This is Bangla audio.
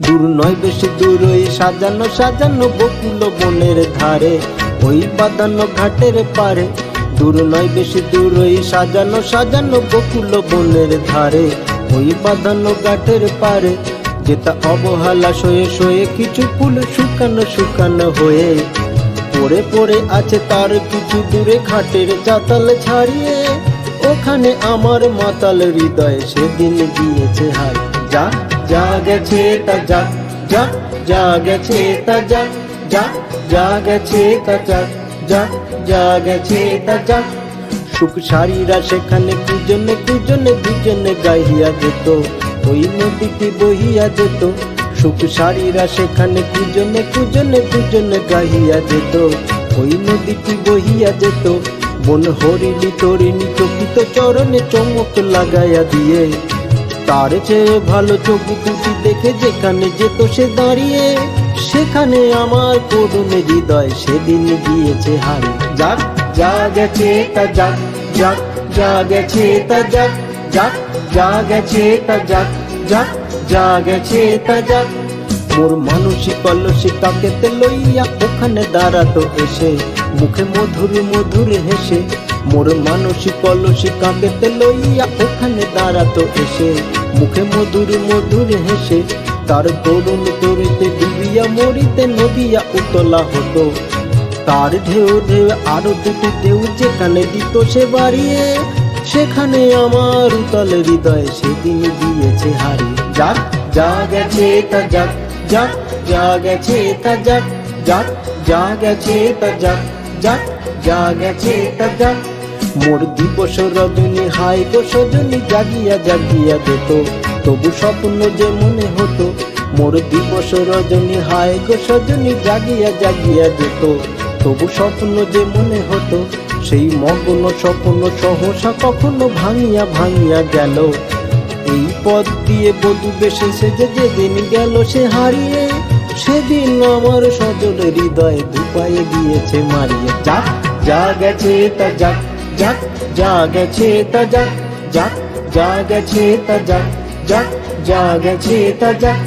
দূর নয়, বেশি দূর ওই সাজানো সাজানো বকুল বনের ধারে, ওই বাঁধানো ঘাটের পারে। দূর নয়, বেশি দূর ওই সাজানো সাজানো বকুল বনের ধারে, ওই বাঁধানো ঘাটের পারে। যেটা অবহেলা সয়ে সয়ে কিছু ফুল শুকানো শুকানো হয়ে। পড়ে পড়ে আছে তার কিছু দূরে ঘাটের চাতাল ছাড়িয়ে। ওখানে আমার মাতাল হৃদয় সেদিন গিয়েছে হার যা যা গেছে তা যা যা যা গেছে তা যা যা যা গেছে তা যা যা যা গেছে তা যা সুখ সারিরা সেখানে কুজনে কুজনে দুজনে গাইয়া যেত ওই নদীটি বহিয়া যেত সুখ সারিরা সেখানে কুজনে কুজনে দুজনে গাইয়া যেত ওই নদীটি বহিয়া যেত বন হরিণী তরিণী চকিত চরণে চমক লাগাইয়া দিয়ে তার চেয়ে ভালো চোখ দুটি দেখে যেখানে যেত সে দাঁড়িয়ে, সেখানে আমার করুণ হৃদয় সেদিন গিয়েছে হারে। যাক, যা গেছে তা যাক যাক, যা গেছে তা যাক যাক, যা গেছে তা যাক যাক, যা গেছে তা যাক। মোর মানসিক কলসি কাকেতে লইয়া ওখানে দাঁড়াতো এসে, মুখে মধুর মধুর হেসে মোর মানসিক কলসি কাকেতে লইয়া ওখানে দাঁড়াতো এসে। মুখে মধুর মধুর হেসে, তার তরুণ তরিতে ডুবিয়া মরিতে নদিয়া উতলা হতো। তার ঢেউ ঢেউ আরও দুটি ঢেউ যেখানে দিত সে বাড়িয়ে, সেখানে আমার উতল হৃদয় সেদিন দিয়েছে হারিয়ে যাক, যা গেছে তা যাক যাক, যা গেছে তা যাক যাক, যা গেছে তা যাক যাক, যা গেছে তা যাক। মোর দিবস রজনী হাই গো সজনী, জাগিয়া জাগিয়া যেত। তবু স্বপ্ন যে মনে হতো, মোর দিবস রজনী হাই গো সজনী, জাগিয়া জাগিয়া যেত। তবু স্বপ্ন যে মনে হতো, সেই মগ্ন স্বপ্ন সহসা কখনো ভাঙিয়া ভাঙিয়া গেল। এই পথ দিয়ে বধু বেশে সেজে যেদিন গেল, সে হারিয়ে সেদিন আমার সজল হৃদয় দুপায়ে গিয়েছে মারিয়ে। যা যা গেছে তা যাক যাক যা গেছে তা যাক যাক যা গেছে তা যাক